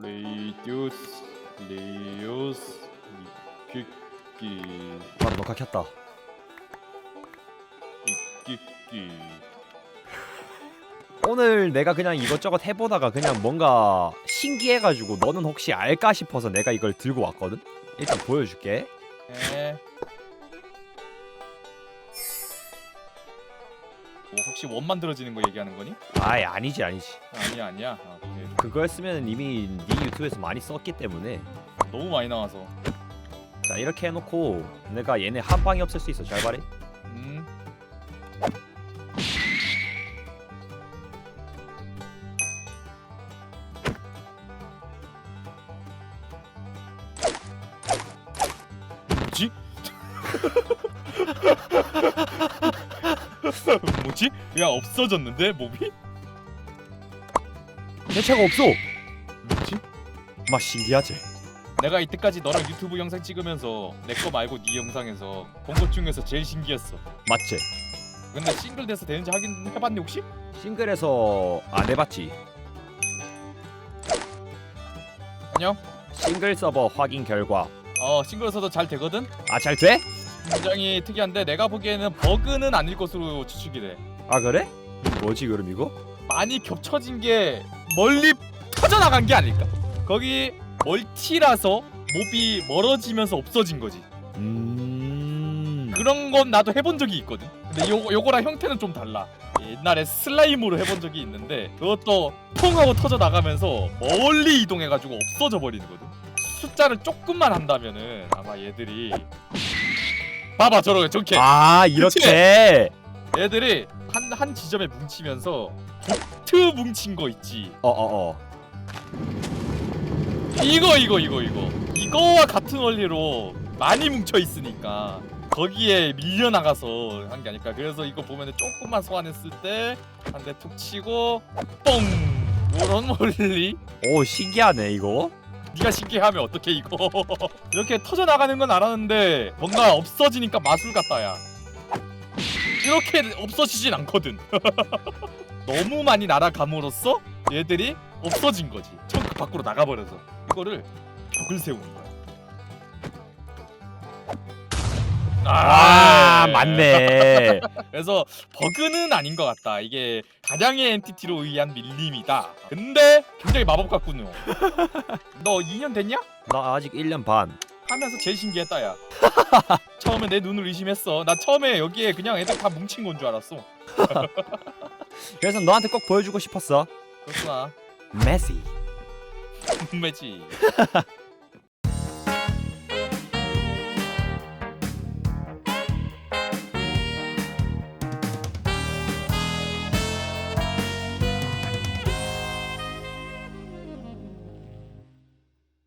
레이디우스 레이오스 이끼끼 바로 녹화 켰다. 이끼끼 오늘 내가 그냥 이것저것 해보다가 그냥 뭔가 신기해가지고 너는 혹시 알까 싶어서 내가 이걸 들고 왔거든. 일단 보여줄게. 에. 뭐 혹시 원 만들어지는 거 얘기하는 거니? 아이 아니지 아니지. 아니야 아니야 아, 오케이. 그걸 쓰면 이미 네 유튜브에서 많이 썼기 때문에 너무 많이 나와서 자 이렇게 해놓고 내가 얘네 한 방에 없앨 수 있어 잘 말해. 음 뭐지? 뭐지? 그냥 없어졌는데 몸이? 대체가 없어. 뭐지? 막 신기하지. 내가 이때까지 너랑 유튜브 영상 찍으면서 내 거 말고 네 영상에서 본 것 중에서 제일 신기했어. 맞지? 근데 싱글 돼서 되는지 확인 해봤니 혹시? 싱글에서 안 해봤지. 안녕. 싱글 서버 확인 결과 어 싱글에서도 잘 되거든. 아 잘 돼? 굉장히 특이한데 내가 보기에는 버그는 아닐 것으로 추측이 돼. 아 그래? 뭐지 그럼 이거? 많이 겹쳐진 게 멀리 터져 나간 게 아닐까? 거기 멀티라서 몹이 멀어지면서 없어진 거지. 음. 그런 건 나도 해본 적이 있거든. 근데 요 요거랑 형태는 좀 달라. 옛날에 슬라임으로 해본 적이 있는데 그것도 퐁 하고 터져 나가면서 멀리 이동해가지고 없어져 버리는 거든. 숫자를 조금만 한다면은 아마 얘들이 봐봐 저렇게 저렇게 아 이렇게. 얘들이 한 한 지점에 뭉치면서 도 트 뭉친 거 있지. 어어 어. 이거 이거 이거 이거 이거와 같은 원리로 많이 뭉쳐 있으니까 거기에 밀려 나가서 한 게 아닐까. 그래서 이거 보면은 조금만 소환했을 때 한 대 툭 치고 뻥 이런 원리. 오 신기하네 이거. 네가 신기하면 어떡해 이거. 이렇게 터져 나가는 건 알았는데 뭔가 없어지니까 마술 같다야. 이렇게 없어지진 않거든. 너무 많이 날아감으로써 얘들이 없어진 거지. 청크 밖으로 나가버려서 이거를 벽을 세우는 거야. 아 예. 맞네. 그래서 버그는 아닌 것 같다. 이게 다량의 엔티티로 의한 밀림이다. 근데 굉장히 마법 같군요. 너 2년 됐냐? 나 아직 1년 반. 하면서 제일 신기했다 야. 처음에 내 눈을 의심했어. 나 처음에 여기에 그냥 애들 다 뭉친 건 줄 알았어. 그래서 너한테 꼭 보여주고 싶었어. 그렇구나. 메시. 매지